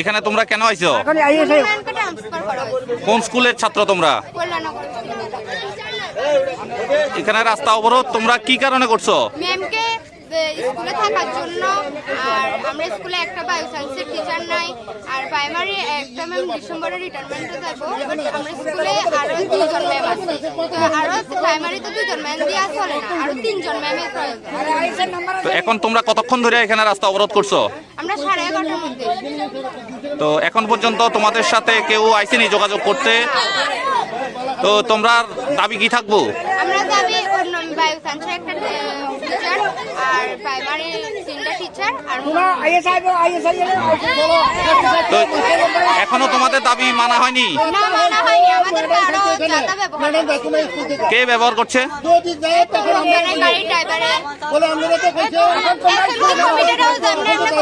এখানে তোমরা কেন আইছো? কোন স্কুলের ছাত্র তোমরা? এখানে রাস্তা অবরোধ তোমরা কি কারণে করছ? স্কুলে থাকার জন্য আর আমরা স্কুলে একটা বায়ো সায়েন্সের টিচার নাই আর প্রাইমারি একটা ম্যাম ডিসেম্বরে রিটায়ারমেন্টে যাব। আমরা স্কুলে আরও দুজন ম্যাম আছে। তো আরও প্রাইমারিতে দুজন ম্যাম দিয়ে চলে না আরও তিনজন ম্যামের প্রয়োজন এখন তোমরা কতক্ষণ ধরে এখানে রাস্তা অবরোধ করছ? সাড়ে এগারোটার মধ্যে তো এখন পর্যন্ত তোমাদের সাথে কেউ আইসেনি যোগাযোগ করতে তো তোমরা দাবি কি থাকব আমরা দাবি অন্য বায়ো সায়েন্সের একটা টিচার আর প্রাইমারি তিনটা টিচার আর তো এখনও তোমাদের দাবি মানা হয়নি না মানা হয়নি আমাদের আরও যাতা ব্যবহার কে ব্যবহার করছে গাড়ি ড্রাইভারে এখন কমিটিটাও সামনে আমরা কোথাচ্ছে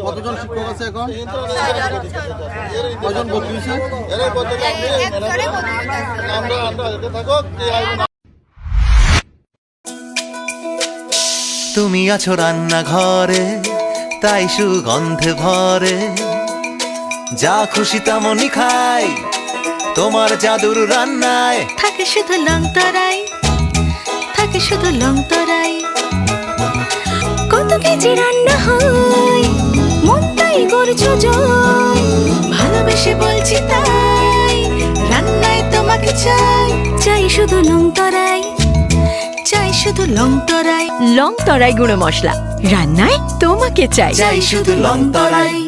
কতজন শিক্ষক আছে এখন? কয়জন বদলি হয়েছে? এরাই বলতে একজনে বদলে আমরা আমরা এটা থাকো কি আইব না তুমি আছো রান্নাঘরে তাই সুগন্ধে ভরে। যা খুশি তেমনই খাই তোমার জাদুর রান্নায়। থাকে শুধু লং তরাই থাকে শুধু লং তরাই। কত কেজি রান্না হয়? তাই জয়? ভালোবেসে বলছি তাই। রান্নায় তোমাকে চাই। চাই শুধু লং তরাই। চাই শুধু লং তরাই। লং তরাই গুঁড়ো মশলা। রান্নায় তোমাকে চাই। চাই শুধু লং তরাই।